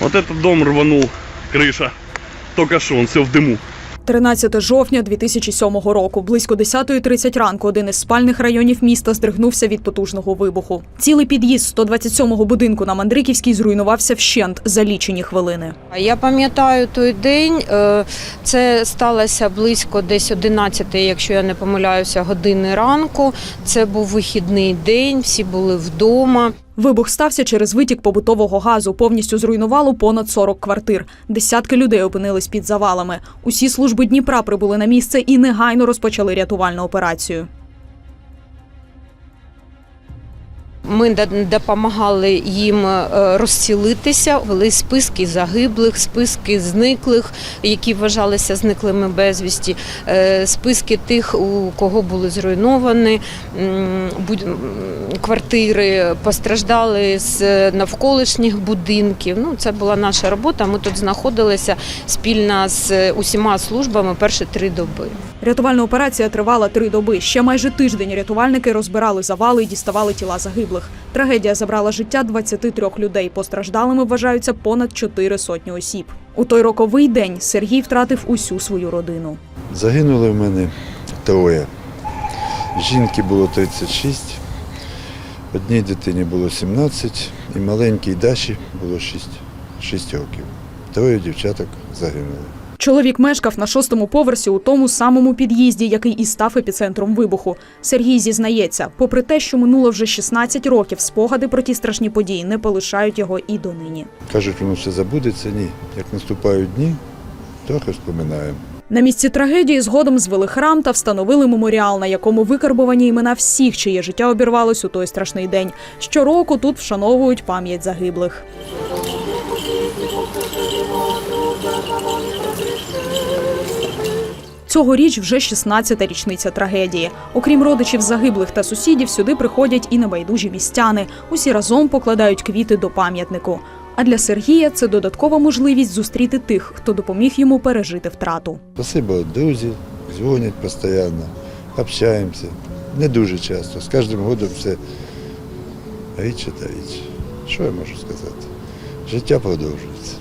Вот этот дом рванул, крыша. Только что он все в дыму. 13 жовтня 2007 року, близько 10.30 ранку, один із спальних районів міста здригнувся від потужного вибуху. Цілий під'їзд 127-го будинку на Мандриківській зруйнувався вщент за лічені хвилини. Я пам'ятаю той день. е, Це сталося близько десь 11, якщо я не помиляюся, години ранку. Це був вихідний день, всі були вдома. Вибух стався через витік побутового газу. Повністю зруйнувало понад 40 квартир. Десятки людей опинились під завалами. Усі служби Дніпра прибули на місце і негайно розпочали рятувальну операцію. Ми допомагали їм е, розцілитися, вели списки загиблих, списки зниклих, які вважалися зниклими безвісті, е, списки тих, у кого були зруйновані квартири, постраждали з навколишніх будинків. Ну, це була наша робота. Ми тут знаходилися спільно з усіма службами перші три доби. Рятувальна операція тривала три доби. Ще майже тиждень рятувальники розбирали завали і діставали тіла загиблих. Трагедія забрала життя 23 людей. Постраждалими вважаються понад чотири сотні осіб. У той роковий день Сергій втратив усю свою родину. Загинули в мене троє. Жінки було 36, одній дитині було 17 і маленькій Даші було 6, 6 років. Троє дівчаток загинули. Чоловік мешкав на шостому поверсі у тому самому під'їзді, який і став епіцентром вибуху. Сергій зізнається, попри те, що минуло вже 16 років, спогади про ті страшні події не полишають його і донині. Кажуть, воно все забудеться. Ні. Як наступають дні, трохи вспоминаємо. На місці трагедії згодом звели храм та встановили меморіал, на якому викарбовані імена всіх, чиє життя обірвалось у той страшний день. Щороку тут вшановують пам'ять загиблих. Цьогоріч вже 16-та річниця трагедії. Окрім родичів загиблих та сусідів, сюди приходять і небайдужі містяни. Усі разом покладають квіти до пам'ятнику. А для Сергія це додаткова можливість зустріти тих, хто допоміг йому пережити втрату. Спасибо, друзі, дзвонять постійно, общаємося. Не дуже часто. З кожним годом все рідше та рідше. Що я можу сказати? Життя продовжується.